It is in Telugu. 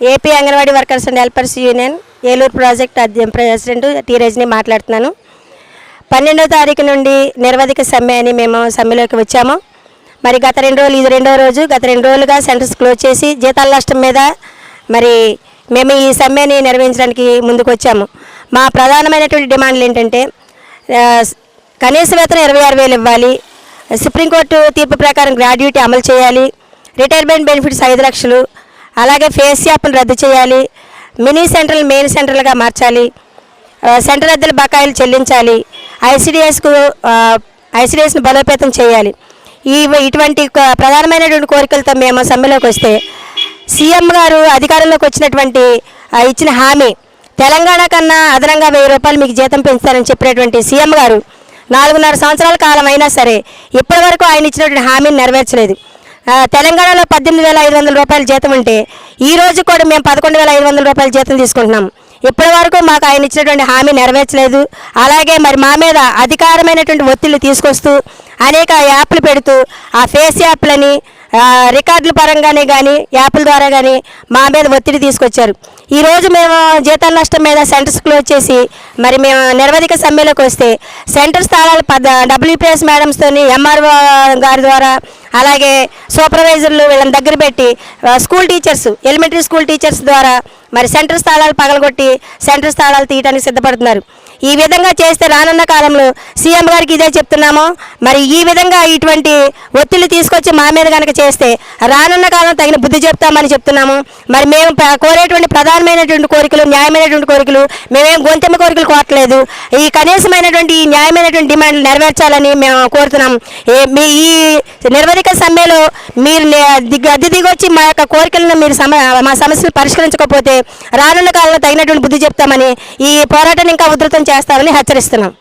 AP anganwadi workers and helpers union Eluru project అధ్య president T Rajani మాట్లాడుతున్నాను. పన్నెండో తారీఖు నుండి నిర్వధిక సమ్మె అని మేము సమ్మెలోకి వచ్చాము. మరి గత రెండు రోజులు ఇది రెండో రోజు గత రెండు రోజులుగా సెంటర్స్ క్లోజ్ చేసి జీతాల నష్టం మీద మరి మేము ఈ సమ్మెని నిర్వహించడానికి ముందుకు వచ్చాము. మా ప్రధానమైనటువంటి డిమాండ్లు ఏంటంటే కనీస వేతనం ఇరవై ఆరు వేలు ఇవ్వాలి సుప్రీంకోర్టు తీర్పు ప్రకారం గ్రాడ్యుయేటీ అమలు చేయాలి రిటైర్మెంట్ బెనిఫిట్స్ ఐదు లక్షలు అలాగే ఫేస్ యాప్ను రద్దు చేయాలి మినీ సెంట్రల్ మెయిన్ సెంటర్లుగా మార్చాలి సెంటర్ అద్దెల బకాయిలు చెల్లించాలి ఐసిడిఎస్కు ఐసిడిఎస్ను బలోపేతం చేయాలి. ఈ ఇటువంటి ప్రధానమైనటువంటి కోరికలతో మేము సమ్మెలోకి వస్తే సీఎం గారు అధికారంలోకి వచ్చినటువంటి ఇచ్చిన హామీ తెలంగాణ కన్నా అదనంగా వెయ్యి రూపాయలు మీకు జీతం పెంచుతారని చెప్పినటువంటి సీఎం గారు నాలుగున్నర సంవత్సరాల కాలం అయినా సరే ఇప్పటివరకు ఆయన ఇచ్చినటువంటి హామీని నెరవేర్చలేదు. తెలంగాణలో పద్దెనిమిది వేల ఐదు వందల రూపాయల జీతం ఉంటే ఈ రోజు కూడా మేము పదకొండు వేల ఐదు వందల రూపాయల జీతం తీసుకుంటున్నాం. ఇప్పటి వరకు మాకు ఆయన ఇచ్చినటువంటి హామీ నెరవేర్చలేదు. అలాగే మరి మా మీద అధికారమైనటువంటి ఒత్తిళ్ళు తీసుకొస్తూ అనేక యాప్లు పెడుతూ ఆ ఫేస్ యాప్లని రికార్డుల పరంగానే కానీ యాప్ల ద్వారా కానీ మా మీద ఒత్తిడి తీసుకొచ్చారు. ఈరోజు మేము జీతాల నష్టం మీద సెంటర్స్ క్లోజ్ చేసి మరి మేము నిరవధిక సమ్మెలోకి వస్తే సెంటర్ స్థానాలు పద డబ్ల్యూపీఎస్ మేడమ్స్తోని ఎంఆర్ఓ గారి ద్వారా అలాగే సూపర్వైజర్లు వీళ్ళని దగ్గర పెట్టి school teachers elementary school teachers ద్వారా మరి సెంటర్ స్థానాలు పగలగొట్టి సెంటర్ స్థానాలు తీయడానికి సిద్ధపడుతున్నారు. ఈ విధంగా చేస్తే రానున్న కాలంలో సీఎం గారికి ఇదే చెప్తున్నాము. మరి ఈ విధంగా ఇటువంటి ఒత్తిళ్ళు తీసుకొచ్చి మా మీద కనుక చేస్తే రానున్న కాలం తగిన బుద్ధి చెప్తామని చెప్తున్నాము. మరి మేము కోరేటువంటి ప్రధానమైనటువంటి కోరికలు న్యాయమైనటువంటి కోరికలు మేమేం గొంతెమ్మ కోరికలు కోరట్లేదు. ఈ కనీసమైనటువంటి ఈ న్యాయమైనటువంటి డిమాండ్లు నెరవేర్చాలని మేము కోరుతున్నాం. మీ ఈ నిర్వధిక సమ్మెలో మీరు అద్దె దిగొచ్చి మా యొక్క కోరికలను మీరు సమ మా సమస్యలు పరిష్కరించకపోతే రానున్న కాలంలో తగినటువంటి బుద్ధి చెప్తామని ఈ పోరాటాన్ని ఇంకా ఉధృతం చేస్తామని హెచ్చరిస్తున్నాం.